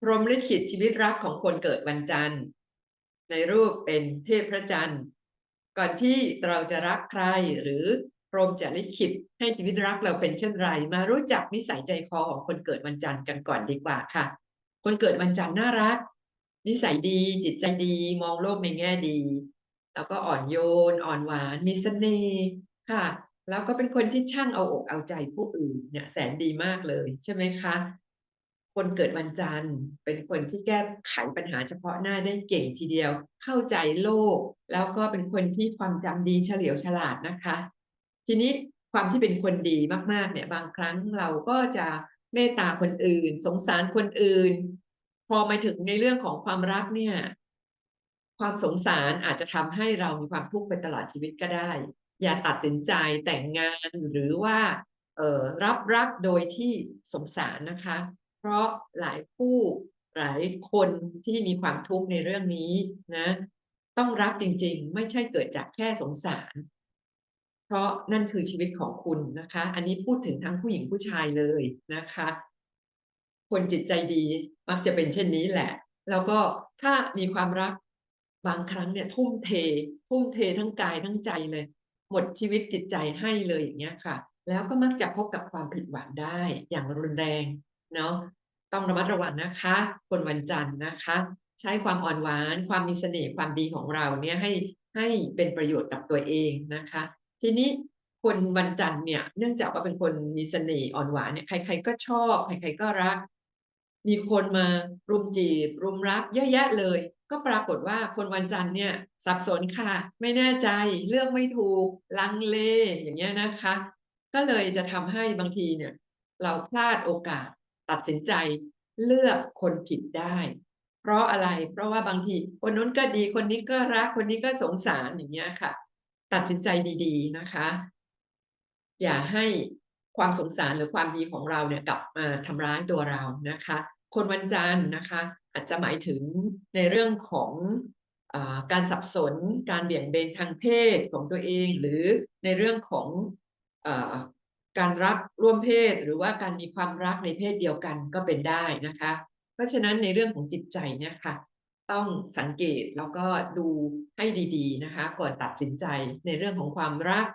พรหมลิขิตชีวิตรักของคนเกิดวันจันทร์ ในรูปเป็นเทพพระจันทร์ ก่อนที่เราจะรักใครหรือพรหมจะลิขิตให้ชีวิตรักเราเป็นเช่นไร มารู้จักนิสัยใจคอของคนเกิดวันจันทร์กันก่อนดีกว่าค่ะ คนเกิดวันจันทร์น่ารัก นิสัยดีจิตใจดีมองโลกในแง่ดี แล้วก็อ่อนโยน อ่อนหวานมีเสน่ห์ค่ะ แล้วก็เป็นคนที่ช่างเอาอกเอาใจผู้อื่นเนี่ยแสนดีมากเลยใช่ไหมคะ คนเกิดวันจันทร์ เป็นคนที่แก้ไขปัญหาเฉพาะหน้าได้เก่งทีเดียว เข้าใจโลก แล้วก็เป็นคนที่ความจำดีเฉลียวฉลาดนะคะ ทีนี้ความที่เป็นคนดีมากๆเนี่ยบางครั้งเราก็จะเมตตาคนอื่น สงสารคนอื่น พอมาถึงในเรื่องของความรักเนี่ย ความสงสารอาจจะทำให้เรามีความทุกข์ไปตลอดชีวิตก็ได้ อย่าตัดสินใจแต่งงานหรือว่ารับรักโดยที่สงสารนะคะ เพราะหลายคู่หลายคนที่มีความทุกข์ในเรื่องนี้นะ ต้องรักจริงๆ ไม่ใช่เกิดจากแค่สงสาร เพราะนั่นคือชีวิตของคุณนะคะ อันนี้พูดถึงทั้งผู้หญิงผู้ชายเลยนะคะ คนจิตใจดีมักจะเป็นเช่นนี้แหละ แล้วก็ถ้ามีความรักบางครั้งเนี่ยทุ่มเท ทุ่มเททั้งกายทั้งใจเลย หมดชีวิตจิตใจให้เลยอย่างเงี้ยค่ะ แล้วก็มักจะพบกับความผิดหวังได้อย่างรุนแรง เนาะต้องระมัดระวังนะคะ คนวันจันทร์นะคะ ใช้ความอ่อนหวาน ความมีเสน่ห์ความดีของเราเนี่ยให้ให้เป็นประโยชน์กับตัวเองนะคะ ทีนี้คนวันจันทร์เนี่ย เนื่องจากว่าเป็นคนมีเสน่ห์อ่อนหวานเนี่ยใคร ๆ ก็ชอบใครๆก็รัก มีคนมารุมจีบ รุมรักเยอะแยะเลย ก็ปรากฏว่าคนวันจันทร์เนี่ยสับสนค่ะ ไม่แน่ใจเลือกไม่ถูกลังเลอย่างเงี้ยนะคะ ก็เลยจะทำให้บางทีเนี่ย เราพลาดโอกาส ตัดสินใจเลือกคนผิดได้ เพราะอะไรเพราะว่าบางทีคนนู้นก็ดีคนนี้ก็รักคนนี้ก็สงสารอย่างเงี้ยค่ะ ตัดสินใจดีๆนะคะ อย่าให้ความสงสารหรือความดีของเราเนี่ยกลับมาทำร้ายตัวเรานะคะ คนวันจันทร์นะคะ อาจจะหมายถึงในเรื่องของอการสับสน การเบี่ยงเบนทางเพศของตัวเอง หรือในเรื่องของอ การรักร่วมเพศหรือว่าการมีความรักในเพศเดียวกันก็เป็นได้นะคะ เพราะฉะนั้นในเรื่องของจิตใจเนี่ยค่ะ ต้องสังเกตแล้วก็ดูให้ดีๆนะคะ ก่อนตัดสินใจในเรื่องของความรัก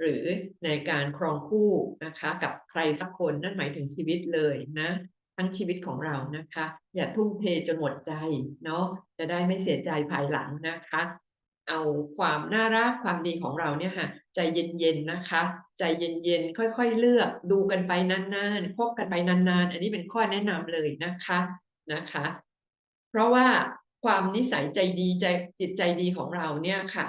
หรือในการครองคู่นะคะ กับใครสักคนนั่นหมายถึงชีวิตเลยนะทั้งชีวิตของเรานะคะ อย่าทุ่มเทจนหมดใจเนาะจะได้ไม่เสียใจภายหลังนะคะ เอาความน่ารักความดีของเราเนี่ยค่ะใจเย็นๆนะคะ ใจเย็นๆค่อยๆเลือกดูกันไปนานๆคบกันไปนานๆ อันนี้เป็นข้อแนะนำเลยนะคะนะคะ เพราะว่าความนิสัยใจดีใจจิตใจดีของเราเนี่ยค่ะ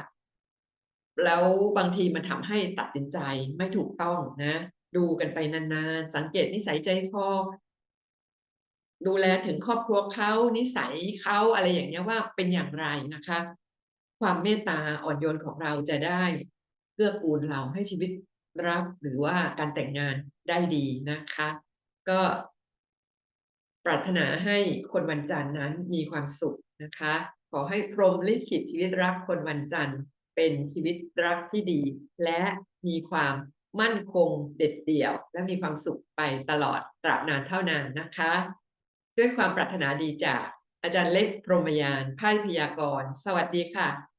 แล้วบางทีมันทำให้ตัดสินใจไม่ถูกต้องนะ ดูกันไปนานๆ สังเกตนิสัยใจคอดูแลถึงครอบครัวเขานิสัยเขาอะไรอย่างเงี้ยว่าเป็นอย่างไรนะคะ ความเมตตาอ่อนโยนของเราจะได้เกื้อกูลเราให้ชีวิตรักหรือว่าการแต่งงานได้ดีนะคะ ก็ปรารถนาให้คนวันจันทร์นั้นมีความสุขนะคะ ขอให้พรหมลิขิตชีวิตรักคนวันจันทร์เป็นชีวิตรักที่ดี และมีความมั่นคงเด็ดเดี่ยว และมีความสุขไปตลอดตราบนานเท่านานนะคะ ด้วยความปรารถนาดีจาก อาจารย์เล็กพรหมยานไพ่พยากรณ์สวัสดีค่ะ